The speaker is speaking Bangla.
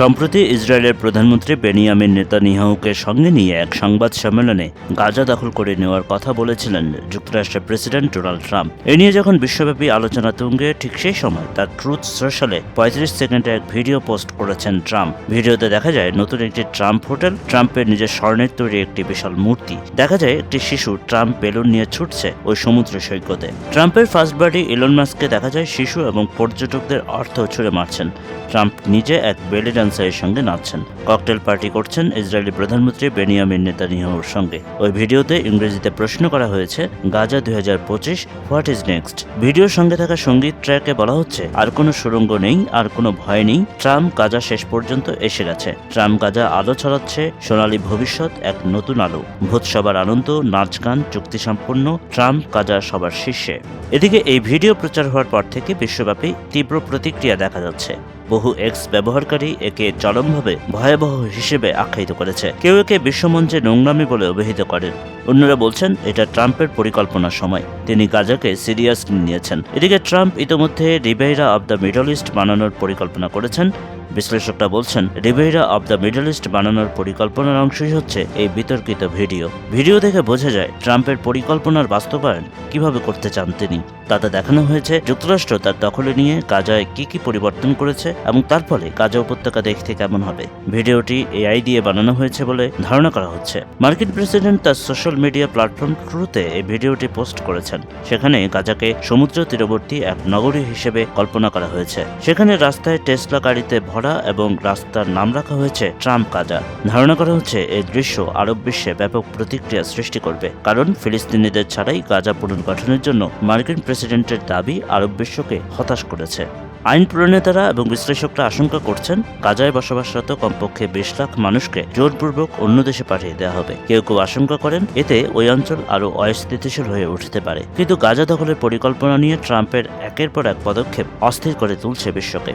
সম্প্রতি ইসরায়েলের প্রধানমন্ত্রী বেনিয়ামিন নেতানিয়াহুকে সঙ্গে নিয়ে এক সংবাদ সম্মেলনে গাজা দখল করে নেওয়ার কথা বলেছিলেন যুক্তরাষ্ট্রের প্রেসিডেন্ট ডোনাল্ড ট্রাম্প। এ নিয়ে যখন বিশ্বব্যাপী আলোচনা তুঙ্গে, ঠিক সেই সময় তার ট্রুথ সোশ্যালে পঁয়ত্রিশ সেকেন্ডে এক ভিডিও পোস্ট করেছেন ট্রাম্প। ভিডিওতে দেখা যায়, নতুন একটি ট্রাম্প হোটেল, ট্রাম্পের নিজের স্বর্ণের তৈরি একটি বিশাল মূর্তি। দেখা যায়, একটি শিশু ট্রাম্প বেলুন নিয়ে ছুটছে ওই সমুদ্র সৈকতে। ট্রাম্পের ফার্স্ট বার্ডি ইলন মাস্ককে দেখা যায় শিশু এবং পর্যটকদের অর্থ ছুঁড়ে মারছেন। ট্রাম্প নিজে এক বেলি ডান্সারের সঙ্গে নাচছেন। ককটেল পার্টি করছেন ইসরায়েলি প্রধানমন্ত্রী বেনিয়ামিন নেতানিয়াহুর সঙ্গে। ওই ভিডিওতে ইংরেজিতে প্রশ্ন করা হয়েছে, গাজা দুই হাজার পঁচিশ, হোয়াট ইজ নেক্সট? ভিডিওর সঙ্গে থাকা সংগীত ট্র্যাকে বলা হচ্ছে, আর কোনো সুরঙ্গ নেই, আর কোনো ভয় নেই, ট্রাম্প গাজা শেষ পর্যন্ত এসে গেছে। ট্রাম্প গাজা আলো ছড়াচ্ছে, সোনালী ভবিষ্যৎ এক নতুন আলো। ভূত সবার আনন্দ, নাচ গান, চুক্তি সম্পন্ন, ট্রাম্প গাজা সবার শীর্ষে। এদিকে এই ভিডিও প্রচার হওয়ার পর থেকে বিশ্বব্যাপী তীব্র প্রতিক্রিয়া দেখা যাচ্ছে। বহু এক্স ব্যবহারকারী একে চরমভাবে ভয়াবহ হিসেবে আখ্যায়িত করেছে। কেউ একে বিশ্বমঞ্চে নোংরামি বলে অভিহিত করেন। অন্যরা বলছেন, এটা ট্রাম্পের পরিকল্পনার সময়। তিনি গাজাকে সিরিয়াসলি নিয়েছেন। এদিকে ট্রাম্প ইতিমধ্যে রিবেইরা অব দ্য মিডল ইস্ট বানানোর পরিকল্পনা করেছেন। বিশ্লেষকরা বলছেন রিবেইরা অব দ্য মিডল ইস্ট বানানোর পরিকল্পনার অংশই হচ্ছে এই বিতর্কিত ভিডিও। ভিডিও দেখে বোঝা যায়, ট্রাম্পের পরিকল্পনার বাস্তবায়ন কীভাবে করতে চান তিনি। তাতে দেখানো হয়েছে, যুক্তরাষ্ট্র তার দখলে নিয়ে গাজায় কি কি পরিবর্তন করেছে এবং তার ফলে গাজা উপত্যকা দেখতে কেমন হবে। ভিডিওটি এআই দিয়ে বানানো হয়েছে বলে ধারণা করা হচ্ছে। মার্কিন প্রেসিডেন্ট তার সোশ্যাল মিডিয়া প্ল্যাটফর্ম ট্রুতে এই ভিডিওটি পোস্ট করেছেন। সেখানে গাজাকে সমুদ্র তীরবর্তী এক নগরী হিসেবে কল্পনা করা হয়েছে। সেখানে রাস্তায় টেসলা গাড়িতে ভরা এবং রাস্তার নাম রাখা হয়েছে ট্রাম্প গাজা ধারণা করা হচ্ছে এই দৃশ্য আরব বিশ্বে ব্যাপক প্রতিক্রিয়া সৃষ্টি করবে, কারণ ফিলিস্তিনিদের ছাড়াই গাজা পুনর্গঠনের জন্য মার্কিন প্রেসিডেন্টের দাবি আরব বিশ্বকে হতাশ করেছে। আইন প্রণেতারা এবং বিশ্লেষকরা আশঙ্কা করছেন, গাজায় বসবাসরত কমপক্ষে বিশ লাখ মানুষকে জোরপূর্বক অন্য দেশে পাঠিয়ে দেওয়া হবে। কেউ কেউ আশঙ্কা করেন, এতে ওই অঞ্চল আরও অস্থিতিশীল হয়ে উঠতে পারে। কিন্তু গাজা দখলের পরিকল্পনা নিয়ে ট্রাম্পের একের পর এক পদক্ষেপ অস্থির করে তুলছে বিশ্বকে।